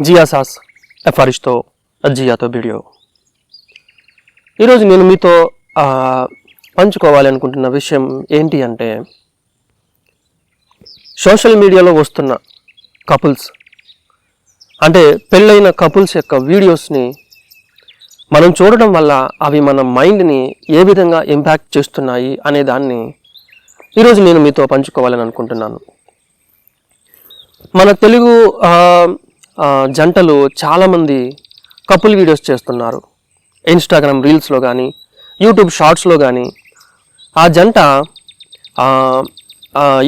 జియా సాస్ ఎఫారిష్తో జియాతో వీడియో. ఈరోజు నేను మీతో పంచుకోవాలి అనుకుంటున్న విషయం ఏంటి అంటే సోషల్ మీడియాలో వస్తున్న కపుల్స్ అంటే పెళ్ళైన కపుల్స్ యొక్క వీడియోస్ని మనం చూడడం వల్ల అవి మన మైండ్ని ఏ విధంగా ఇంపాక్ట్ చేస్తున్నాయి అనే దాన్ని ఈరోజు నేను మీతో పంచుకోవాలని అనుకుంటున్నాను. మన తెలుగు జంటలు చాలామంది కపుల్ వీడియోస్ చేస్తున్నారు. ఇన్స్టాగ్రామ్ రీల్స్లో కానీ యూట్యూబ్ షార్ట్స్లో కానీ ఆ జంట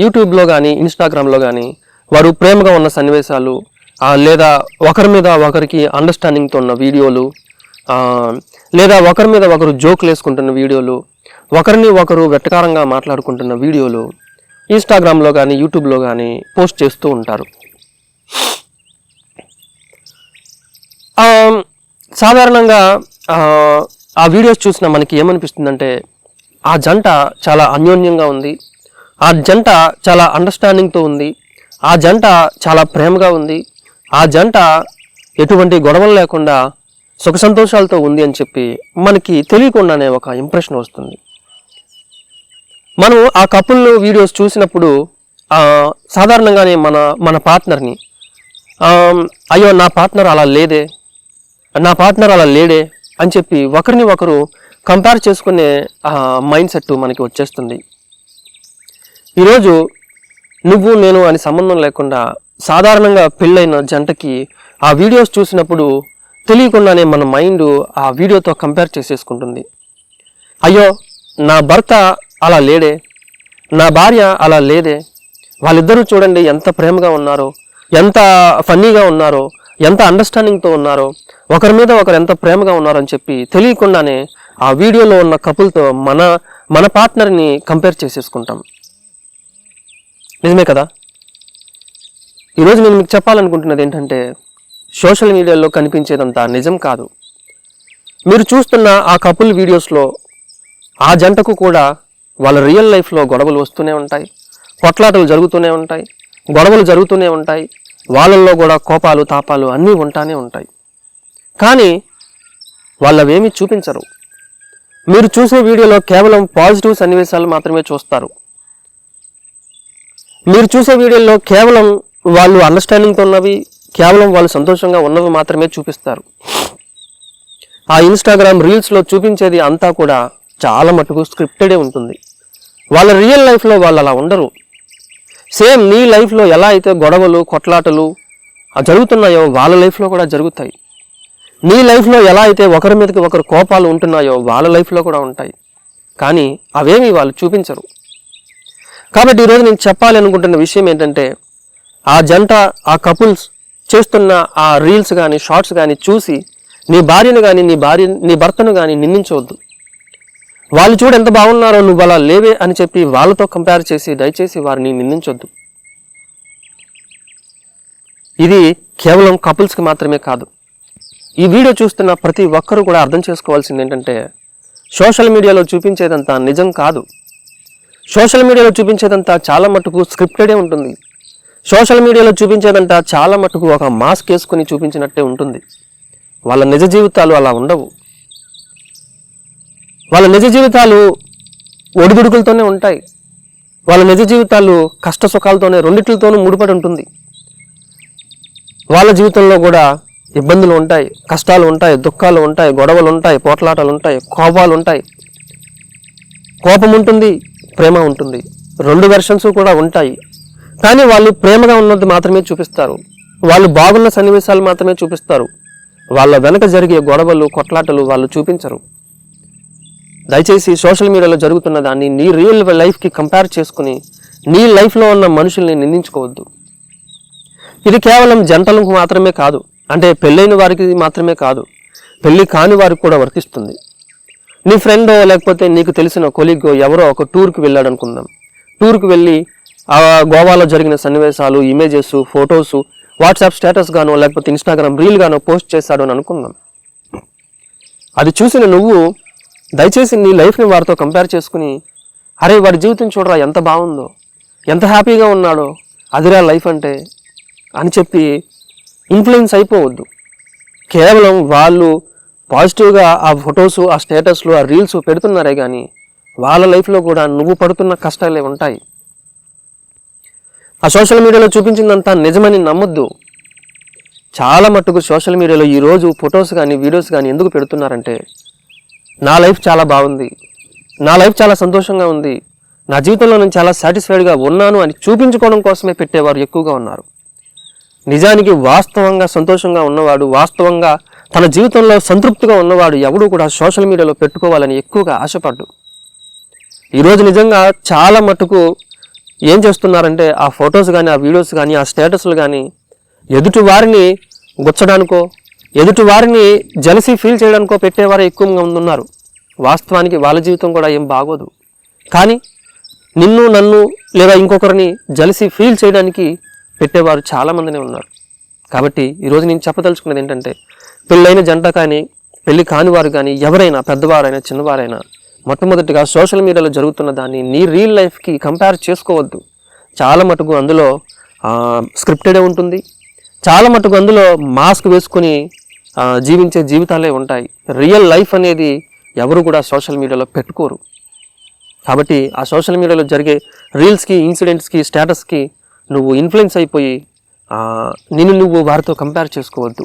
యూట్యూబ్లో కానీ ఇన్స్టాగ్రామ్లో కానీ వారు ప్రేమగా ఉన్న సన్నివేశాలు లేదా ఒకరి మీద ఒకరికి అండర్స్టాండింగ్తో ఉన్న వీడియోలు లేదా ఒకరి మీద ఒకరు జోకులు వేసుకుంటున్న వీడియోలు ఒకరిని ఒకరు వెట్టకారంగా మాట్లాడుకుంటున్న వీడియోలు ఇన్స్టాగ్రామ్లో కానీ యూట్యూబ్లో కానీ పోస్ట్ చేస్తూ ఉంటారు ఆ, సాధారణంగా ఆ, వీడియోస్ చూసిన మనకి ఏమనిపిస్తుందంటే ఆ జంట చాలా అన్యోన్యంగా ఉంది. ఆ జంట చాలా అండర్స్టాండింగ్తో ఉంది. ఆ జంట చాలా ప్రేమగా ఉంది. ఆ జంట ఎటువంటి గొడవలు లేకుండా సుఖ సంతోషాలతో ఉంది అని చెప్పి మనకి తెలియకుండానే ఒక ఇంప్రెషన్ వస్తుంది. మనం ఆ కపుల్ వీడియోస్ చూసినప్పుడు సాధారణంగానే మన మన పార్ట్నర్ని అయ్యో నా పార్ట్నర్ అలా లేదే నా పార్ట్నర్ అలా లేడే అని చెప్పి ఒకరిని ఒకరు కంపేర్ చేసుకునే మైండ్ సెట్ మనకి వచ్చేస్తుంది. ఈరోజు నువ్వు నేను అని సంబంధం లేకుండా సాధారణంగా పెళ్ళైన జంటకి ఆ వీడియోస్ చూసినప్పుడు తెలియకుండానే మన మైండ్ ఆ వీడియోతో కంపేర్ చేసేసుకుంటుంది. అయ్యో నా భర్త అలా లేడే నా భార్య అలా లేదే వాళ్ళిద్దరూ చూడండి ఎంత ప్రేమగా ఉన్నారో ఎంత ఫన్నీగా ఉన్నారో ఎంత అండర్స్టాండింగ్తో ఉన్నారో ఒకరి మీద ఒకరు ఎంత ప్రేమగా ఉన్నారో అని చెప్పి తెలియకుండానే ఆ వీడియోలో ఉన్న కపుల్తో మన మన పార్ట్నర్ని కంపేర్ చేసేసుకుంటాం. నిజమే కదా? ఈరోజు నేను మీకు చెప్పాలనుకుంటున్నది ఏంటంటే సోషల్ మీడియాలో కనిపించేదంతా నిజం కాదు. మీరు చూస్తున్న ఆ కపుల్ వీడియోస్లో ఆ జంటకు కూడా వాళ్ళ రియల్ లైఫ్లో గొడవలు వస్తూనే ఉంటాయి కొట్లాటలు జరుగుతూనే ఉంటాయి గొడవలు జరుగుతూనే ఉంటాయి వాళ్ళల్లో కూడా కోపాలు తాపాలు అన్నీ ఉంటానే ఉంటాయి. కానీ వాళ్ళవేమీ చూపించరు. మీరు చూసే వీడియోలో కేవలం పాజిటివ్ సన్నివేశాలు మాత్రమే చూస్తారు. మీరు చూసే వీడియోలో కేవలం వాళ్ళు అండర్స్టాండింగ్తో ఉన్నవి కేవలం వాళ్ళు సంతోషంగా ఉన్నవి మాత్రమే చూపిస్తారు. ఆ ఇన్స్టాగ్రామ్ రీల్స్లో చూపించేది అంతా కూడా చాలా మటుకు స్క్రిప్టెడే ఉంటుంది. వాళ్ళ రియల్ లైఫ్లో వాళ్ళు అలా ఉండరు. సేమ్ నీ లైఫ్లో ఎలా అయితే గొడవలు కొట్లాటలు జరుగుతున్నాయో వాళ్ళ లైఫ్లో కూడా జరుగుతాయి. నీ లైఫ్లో ఎలా అయితే ఒకరి మీదకి ఒకరు కోపాలు ఉంటున్నాయో వాళ్ళ లైఫ్లో కూడా ఉంటాయి. కానీ అవేమి వాళ్ళు చూపించరు. కాబట్టి ఈరోజు నేను చెప్పాలి అనుకుంటున్న విషయం ఏంటంటే ఆ జంట ఆ కపుల్స్ చేస్తున్న ఆ రీల్స్ కానీ షార్ట్స్ కానీ చూసి నీ భార్యను కానీ నీ భార్య నీ భర్తను కానీ నిందించవద్దు. వాళ్ళు చూడు ఎంత బాగున్నారో నువ్వు అలా లేవే అని చెప్పి వాళ్ళతో కంపేర్ చేసి దయచేసి వారిని నిందించొద్దు. ఇది కేవలం కపుల్స్కి మాత్రమే కాదు. ఈ వీడియో చూస్తున్న ప్రతి ఒక్కరూ కూడా అర్థం చేసుకోవాల్సింది ఏంటంటే సోషల్ మీడియాలో చూపించేదంతా నిజం కాదు. సోషల్ మీడియాలో చూపించేదంతా చాలా మటుకు స్క్రిప్టెడే ఉంటుంది. సోషల్ మీడియాలో చూపించేదంతా చాలా మటుకు ఒక మాస్క్ వేసుకుని చూపించినట్టే ఉంటుంది. వాళ్ళ నిజ జీవితాలు అలా ఉండవు. వాళ్ళ నిజ జీవితాలు ఒడిదుడుకులతోనే ఉంటాయి. వాళ్ళ నిజ జీవితాలు కష్ట సుఖాలతోనే రెండిట్లతోనూ ముడిపడి ఉంటుంది. వాళ్ళ జీవితంలో కూడా ఇబ్బందులు ఉంటాయి కష్టాలు ఉంటాయి దుఃఖాలు ఉంటాయి గొడవలు ఉంటాయి పోట్లాటలు ఉంటాయి కోపాలు ఉంటాయి. కోపం ఉంటుంది ప్రేమ ఉంటుంది. రెండు వెర్షన్స్ కూడా ఉంటాయి. కానీ వాళ్ళు ప్రేమగా ఉన్నది మాత్రమే చూపిస్తారు. వాళ్ళు బాగున్న సన్నివేశాలు మాత్రమే చూపిస్తారు. వాళ్ళ వెనక జరిగే గొడవలు కొట్లాటలు వాళ్ళు చూపించరు. దయచేసి సోషల్ మీడియాలో జరుగుతున్న దాన్ని నీ రియల్ లైఫ్కి కంపేర్ చేసుకుని నీ లైఫ్లో ఉన్న మనుషుల్ని నిందించుకోవద్దు. ఇది కేవలం జంటలకు మాత్రమే కాదు అంటే పెళ్ళైన వారికి మాత్రమే కాదు పెళ్ళి కాని వారికి కూడా వర్తిస్తుంది. నీ ఫ్రెండో లేకపోతే నీకు తెలిసిన కొలీగో ఎవరో ఒక టూర్కి వెళ్ళాడు అనుకుందాం టూర్కి వెళ్ళి ఆ గోవాలో జరిగిన సన్నివేశాలు ఇమేజెస్ ఫొటోస్ వాట్సాప్ స్టేటస్ గానో లేకపోతే ఇన్స్టాగ్రామ్ రీల్ గానో పోస్ట్ చేశాడు అని అనుకుందాం. అది చూసిన నువ్వు దయచేసి నీ లైఫ్ని వారితో కంపేర్ చేసుకుని అరే వాడి జీవితం చూడరా ఎంత బాగుందో ఎంత హ్యాపీగా ఉన్నాడో అదిరా లైఫ్ అంటే అని చెప్పి ఇన్ఫ్లుయెన్స్ అయిపోవద్దు. కేవలం వాళ్ళు పాజిటివ్గా ఆ ఫొటోస్ ఆ స్టేటస్లు ఆ రీల్స్ పెడుతున్నారే కానీ వాళ్ళ లైఫ్లో కూడా నువ్వు పడుతున్న కష్టాలే ఉంటాయి. ఆ సోషల్ మీడియాలో చూపించిందంతా నిజమని నమ్మొద్దు. చాలా మట్టుకు సోషల్ మీడియాలో ఈరోజు ఫొటోస్ కానీ వీడియోస్ కానీ ఎందుకు పెడుతున్నారంటే నా లైఫ్ చాలా బాగుంది. నా లైఫ్ చాలా సంతోషంగా ఉంది. నా జీవితంలో నేను చాలా సాటిస్ఫైడ్గా ఉన్నాను అని చూపించుకోవడం కోసమే పెట్టేవారు ఎక్కువగా ఉన్నారు. నిజానికి వాస్తవంగా సంతోషంగా ఉన్నవాడు వాస్తవంగా తన జీవితంలో సంతృప్తిగా ఉన్నవాడు ఎవడు కూడా సోషల్ మీడియాలో పెట్టుకోవాలని ఎక్కువగా ఆశపడ్డు. ఈరోజు నిజంగా చాలా మటుకు ఏం చేస్తున్నారంటే ఆ ఫొటోస్ కానీ ఆ వీడియోస్ కానీ ఆ స్టేటస్లు కానీ ఎదుటి వారిని గుచ్చడానికో ఎదుటి వారిని జలసి ఫీల్ చేయడానికో పెట్టేవారే ఎక్కువగా ఉన్నారు. వాస్తవానికి వాళ్ళ జీవితం కూడా ఏం బాగోదు. కానీ నిన్ను నన్ను లేదా ఇంకొకరిని జలసి ఫీల్ చేయడానికి పెట్టేవారు చాలామందినే ఉన్నారు. కాబట్టి ఈరోజు నేను చెప్పదలుచుకున్నది ఏంటంటే పెళ్ళైన జంట కానీ పెళ్ళి కాని వారు కానీ ఎవరైనా పెద్దవారైనా చిన్నవారైనా మొట్టమొదటిగా సోషల్ మీడియాలో జరుగుతున్న దాన్ని నీ రియల్ లైఫ్కి కంపేర్ చేసుకోవద్దు. చాలా మటుకు అందులో స్క్రిప్టెడే ఉంటుంది. చాలా మటుకు అందులో మాస్క్ వేసుకొని జీవించే జీవితాలే ఉంటాయి. రియల్ లైఫ్ అనేది ఎవరు కూడా సోషల్ మీడియాలో పెట్టుకోరు. కాబట్టి ఆ సోషల్ మీడియాలో జరిగే రీల్స్కి ఇన్సిడెంట్స్కి స్టేటస్కి నువ్వు ఇన్ఫ్లుయెన్స్ అయిపోయి నిన్ను నువ్వు వారితో కంపేర్ చేసుకోవద్దు.